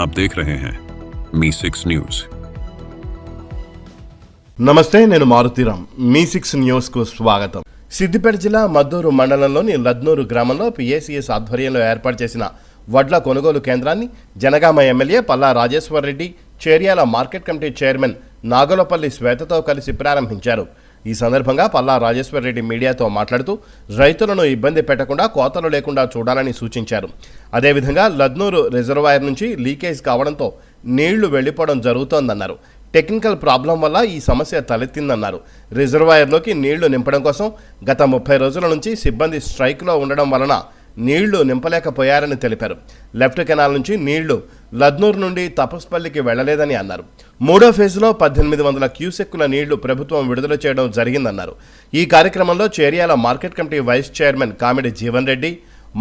आप देख रहे हैं मी सिक्स न्यूज నమస్తే నేను మారుతీరామ్ మీ సిక్స్ న్యూస్కు స్వాగతం సిద్దిపేట జిల్లా మద్దూరు మండలంలోని లద్నూరు గ్రామంలో పిఏసిఎస్ ఆధ్వర్యంలో ఏర్పాటు చేసిన వడ్ల కొనుగోలు కేంద్రాన్ని Jangaon MLA Palla Rajeshwar Reddy Cheriyal market committee chairman Nagalapalli శ్వేతతో కలిసి ప్రారంభించారు ఈ సందర్భంగా పల్లా రాజేశ్వర్ రెడ్డి మీడియాతో మాట్లాడుతూ రైతులను ఇబ్బంది పెట్టకుండా కోతలు లేకుండా చూడాలని సూచించారు. అదేవిధంగా లద్నూరు రిజర్వాయర్ నుంచి లీకేజ్ కావడంతో నీళ్ళు వెళ్ళిపోవడం జరుగుతోందన్నారు. టెక్నికల్ ప్రాబ్లం వల్ల ఈ సమస్య తలెత్తిందన్నారు. రిజర్వాయర్లోకి నీళ్ళు నింపడం కోసం గత ముప్పై రోజుల నుంచి సిబ్బంది స్ట్రైక్లో ఉండడం వలన నీళ్ళు నింపలేకపోయారని తెలిపారు. లెఫ్ట్ కెనాల్ నుంచి నీళ్ళు లద్నూర్ నుండి తపస్పల్లికి వెళ్ళలేదని అన్నారు. మూడో ఫేజ్లో పద్దెనిమిది వందల క్యూసెక్కుల నీళ్ళు ప్రభుత్వం విడుదల చేయడం జరిగిందన్నారు. ఈ కార్యక్రమంలో Cheryal market committee vice chairman Kamidi Jeevan Reddy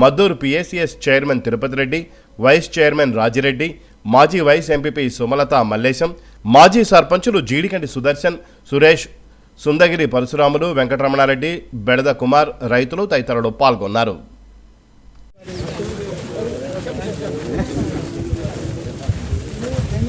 Maddur PSCS chairman Tirupati Reddy vice chairman Rajireddy మాజీ వైస్ ఎంపీపీ సుమలత మల్లేశం మాజీ సర్పంచులు జీడికంటి సుదర్శన్ సురేష్ సుందగిరి పరశురాములు వెంకటరమణారెడ్డి బెడద కుమార్ రైతులు తదితరులు పాల్గొన్నారు.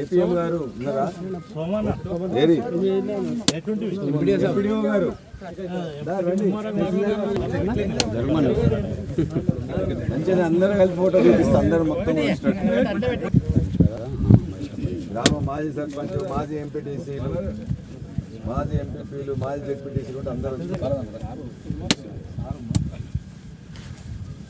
ఏపీఎం గారు ఉన్నారా ఎంపీడీఓ. మంచిగా అందరం కలిసి ఫోటో చూపిస్తే అందరం మొత్తం. గ్రామ మాజీ సర్పంచ్ మాజీ ఎంపీటీసీలు మాజీ ఎంపీపీలు మాజీ జెడ్పీటీసీలు కూడా అందరూ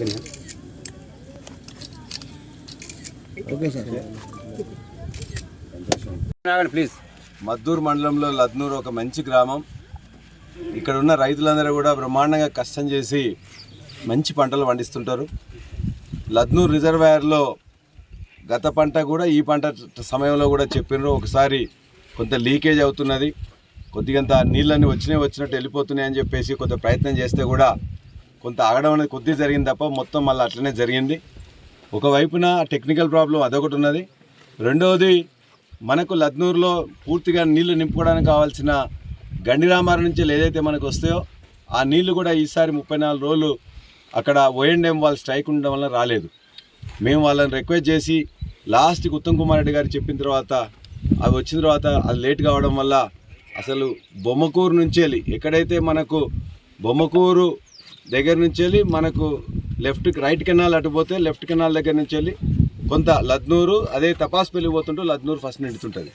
ఇది మద్దూరు మండలంలో లద్నూరు ఒక మంచి గ్రామం. ఇక్కడ ఉన్న రైతులందరూ కూడా బ్రహ్మాండంగా కష్టం చేసి మంచి పంటలు పండిస్తుంటారు. లద్నూరు రిజర్వాయర్లో గత పంట కూడా ఈ పంట సమయంలో కూడా చెప్పినారు. ఒకసారి కొంత లీకేజ్ అవుతున్నది. కొద్దిగంత నీళ్ళన్నీ వచ్చినాయి వచ్చినట్టు వెళ్ళిపోతున్నాయి అని చెప్పేసి కొంత ప్రయత్నం చేస్తే కూడా కొంత ఆగడం అనేది కొద్ది జరిగింది తప్ప మొత్తం మళ్ళీ అట్లనే జరిగింది. ఒకవైపున టెక్నికల్ ప్రాబ్లం అదొకటి ఉన్నది. రెండవది మనకు లద్నూరులో పూర్తిగా నీళ్ళు నింపుకోవడానికి కావాల్సిన గండిరామారం నుంచి ఏదైతే మనకు వస్తాయో ఆ నీళ్ళు కూడా ఈసారి ముప్పై నాలుగు రోజులు అక్కడ ఓఎండ్ఎం వాళ్ళు స్ట్రైక్ ఉండడం వల్ల రాలేదు. మేము వాళ్ళని రిక్వెస్ట్ చేసి లాస్ట్కి ఉత్తమ్ కుమార్ రెడ్డి గారు చెప్పిన తర్వాత అవి వచ్చిన తర్వాత అది లేట్ కావడం వల్ల అసలు బొమ్మకూరు నుంచి వెళ్ళి ఎక్కడైతే మనకు బొమ్మకూరు దగ్గర నుంచి వెళ్ళి మనకు లెఫ్ట్ రైట్ కెనాల్ అటు పోతే లెఫ్ట్ కెనాల్ దగ్గర నుంచి వెళ్ళి కొంత లద్నూరు అదే తపాస్పల్లి పోతుంటూ లద్నూరు ఫస్ట్ నిండుతుంటుంది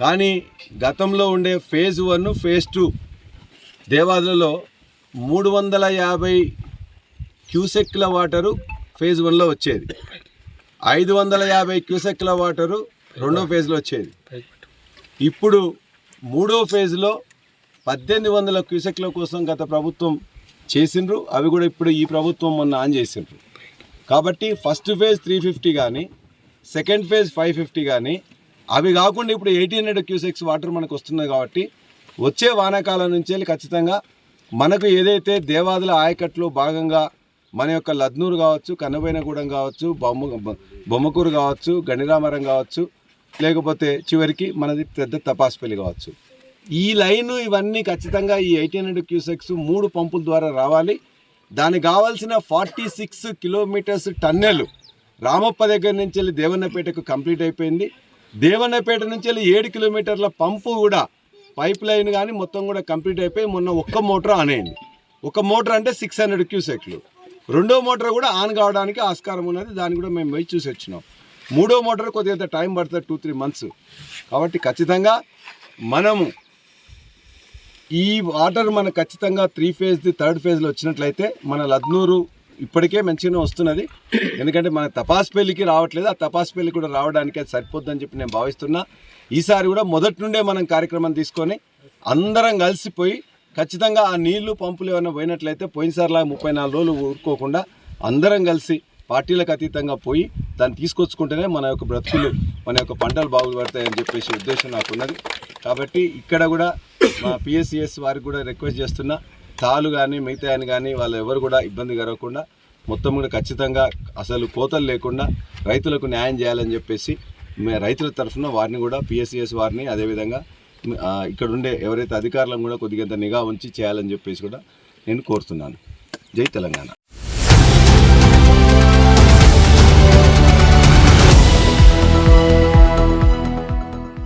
కానీ గతంలో ఉండే ఫేజ్ వన్ ఫేజ్ టూ దేవాదులలో మూడు వందల యాభై క్యూసెక్ల వాటరు ఫేజ్ వన్లో వచ్చేది. ఐదు వందల యాభై క్యూసెక్ల వాటరు రెండో ఫేజ్లో వచ్చేది. ఇప్పుడు మూడో ఫేజ్లో పద్దెనిమిది వందల క్యూసెక్ల కోసం గత ప్రభుత్వం చేసిండ్రు అవి కూడా ఇప్పుడు ఈ ప్రభుత్వం మొన్న ఆన్ చేసిండ్రు. కాబట్టి ఫస్ట్ ఫేజ్ త్రీ ఫిఫ్టీ కానీ సెకండ్ ఫేజ్ ఫైవ్ ఫిఫ్టీ కానీ అవి కాకుండా ఇప్పుడు ఎయిటీన్ హండ్రెడ్ క్యూసెక్స్ వాటర్ మనకు వస్తున్నాయి కాబట్టి వచ్చే వానాకాలం నుంచి వెళ్ళి ఖచ్చితంగా మనకు ఏదైతే దేవాదుల ఆయకట్లో భాగంగా మన యొక్క లద్నూరు కావచ్చు కన్నబైనగూడెం కావచ్చు బొమ్మ బొ- బొమ్మకూరు కావచ్చు గణిరామరం కావచ్చు లేకపోతే చివరికి మనది పెద్ద తపాసుపల్లి కావచ్చు. ఈ లైను ఇవన్నీ ఖచ్చితంగా ఈ ఎయిటీన్ హండ్రెడ్ క్యూసెక్స్ మూడు పంపుల ద్వారా రావాలి. దానికి కావాల్సిన forty six kilometres tunnel Ramappa దగ్గర నుంచి వెళ్ళి దేవన్నపేటకు కంప్లీట్ అయిపోయింది. దేవన్నపేట నుంచి వెళ్ళి ఏడు కిలోమీటర్ల పంపు కూడా పైప్ లైన్ కానీ మొత్తం కూడా కంప్లీట్ అయిపోయి మొన్న ఒక్క మోటార్ ఆన్ అయింది. ఒక మోటార్ అంటే సిక్స్ హండ్రెడ్ క్యూసెక్లు. రెండో మోటార్ కూడా ఆన్ కావడానికి ఆస్కారం ఉన్నది. దాన్ని కూడా మేము పోయి చూసి వచ్చినాం. మూడో మోటార్ కొద్దిగా టైం పడుతుంది టూ త్రీ మంత్స్. కాబట్టి ఖచ్చితంగా మనము ఈ వాటర్ మన ఖచ్చితంగా త్రీ ఫేజ్ది థర్డ్ ఫేజ్లో వచ్చినట్లయితే మన లద్నూరు ఇప్పటికే మంచిగానే వస్తున్నది. ఎందుకంటే మన తపాస్పల్లికి రావట్లేదు. ఆ తపాస్పల్లి కూడా రావడానికి అది సరిపోద్దని చెప్పి నేను భావిస్తున్నా. ఈసారి కూడా మొదటి నుండే మనం కార్యక్రమం తీసుకొని అందరం కలిసిపోయి ఖచ్చితంగా ఆ నీళ్ళు పంపులు ఏమైనా పోయినట్లయితే పోయినసారిలా ముప్పై నాలుగు రోజులు ఊరుకోకుండా అందరం కలిసి పార్టీలకు అతీతంగా పోయి దాన్ని తీసుకొచ్చుకుంటేనే మన యొక్క బ్రతుకులు మన యొక్క పంటలు బాగుపడతాయని చెప్పేసి ఉద్దేశం నాకున్నది కాబట్టి ఇక్కడ కూడా మా పిఎస్సిఎస్ వారికి కూడా రిక్వెస్ట్ చేస్తున్నా తాలు కానీ మిగతా అని కానీ వాళ్ళు ఎవరు కూడా ఇబ్బంది కలగకుండా మొత్తం కూడా ఖచ్చితంగా అసలు కోతలు లేకుండా రైతులకు న్యాయం చేయాలని చెప్పేసి మే- రైతుల తరఫున వారిని కూడా పిఎస్సిఎస్ వారిని అదేవిధంగా ఇక్కడ ఉండే ఎవరైతే అధికారులను కూడా కొద్దిగంత నిఘా ఉంచి చేయాలని చెప్పేసి కూడా నేను కోరుతున్నాను. జై తెలంగాణ.